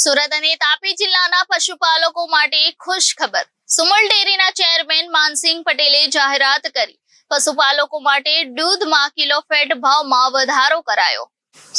સુરત અને તાપી જિલ્લાના પશુપાલકો માટે ખુશ ખબર. સુમલ ડેરીના ચેરમેન માનસિંહ પટેલે જાહેરાત કરી. પશુપાલકો માટે દૂધમાં કિલો ફેટ ભાવમાં વધારો કરાયો.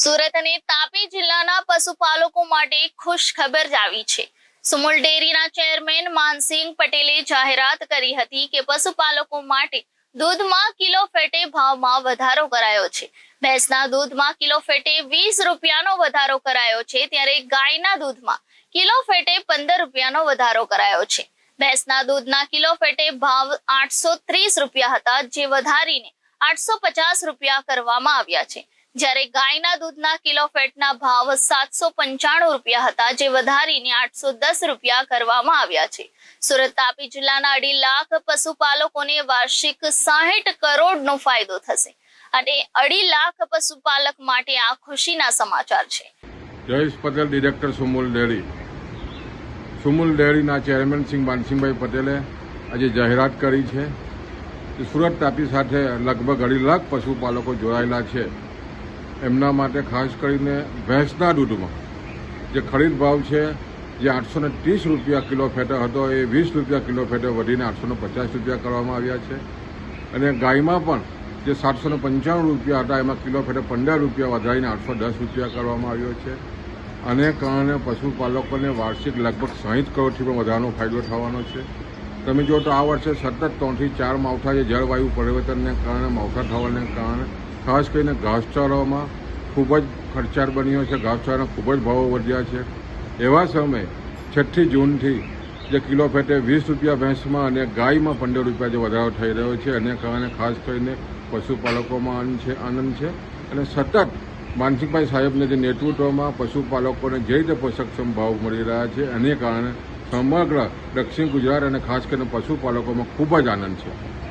સુરત અને તાપી જિલ્લાના પશુપાલકો માટે ખુશ ખબર આવી છે. સુમલ ડેરીના ચેરમેન માનસિંહ પટેલે જાહેરાત કરી હતી કે પશુપાલકો માટે દૂધમાં કિલો ફેટે ભાવમાં વધારો કરાયો છે. ભેંસના દૂધમાં કિલો ફેટે વીસ રૂપિયાનો વધારો કરાયો છે, ત્યારે ગાયના દૂધમાં કિલો ફેટે પંદર રૂપિયાનો વધારો કરાયો છે. ભેંસના દૂધના કિલો ફેટે ભાવ આઠસો ત્રીસ રૂપિયા હતા, જે વધારીને આઠસો પચાસ રૂપિયા કરવામાં આવ્યા છે. જ્યારે ગાયના દૂધના કિલો ફેટના ભાવ સાતસો પંચાણું રૂપિયા હતા, જે વધારીને આઠસો દસ રૂપિયા કરવામાં આવ્યા છે. સુરત તાપી જિલ્લાના અઢી લાખ પશુપાલકોને વાર્ષિક સાહીઠ કરોડનો ફાયદો થશે. અને અઢી લાખ પશુપાલક માટે આ ખુશીના સમાચાર છે. Jayesh Patel, director Sumul dairy. Sumul ડેરીના ચેરમેન સિંહ માનસિંહભાઈ પટેલે આજે જાહેરાત કરી છે કે સુરત તાપી સાથે લગભગ અઢી લાખ પશુપાલકો જોડાયેલા છે. એમના માટે ખાસ કરીને ભેંસના દૂધમાં જે ખરીદ ભાવ છે, જે આઠસો ને ત્રીસ રૂપિયા કિલો ફેટે હતો, એ વીસ રૂપિયા કિલો ફેટે વધીને આઠસો પચાસ રૂપિયા કરવામાં આવ્યા છે. અને ગાયમાં પણ જે સાતસો ને પંચાણું રૂપિયા હતા, એમાં કિલો ફેટે પંદર રૂપિયા વધારીને આઠસો દસ રૂપિયા કરવામાં આવ્યો છે. આને કારણે પશુપાલકોને વાર્ષિક લગભગ સાહીઠ કરોડથી પણ વધારાનો ફાયદો થવાનો છે. તમે જો તો આ વર્ષે સતત ત્રણથી ચાર માવઠા જે જળવાયુ પરિવર્તનને કારણે માવઠા થવાને કારણે, ખાસ કરીને ઘાસચારામાં ખૂબ જ ખર્ચાળ બન્યો છે. ઘાસચારાના ખૂબ જ ભાવો વધ્યા છે. એવા સમયે છઠ્ઠી જૂનથી જે કિલો ફેટે વીસ રૂપિયા ભેંસમાં અને ગાયમાં પંદર રૂપિયા જે વધારો થઈ રહ્યો છે. એને કારણે ખાસ કરીને પશુપાલકોમાં છે, આનંદ છે. અને સતત માનસિંહભાઈ સાહેબને જે નેતૃત્વમાં પશુપાલકોને જે રીતે પોષકક્ષમ ભાવ મળી રહ્યા છે, એને કારણે સમગ્ર દક્ષિણ ગુજરાત અને ખાસ કરીને પશુપાલકોમાં ખૂબ જ આનંદ છે.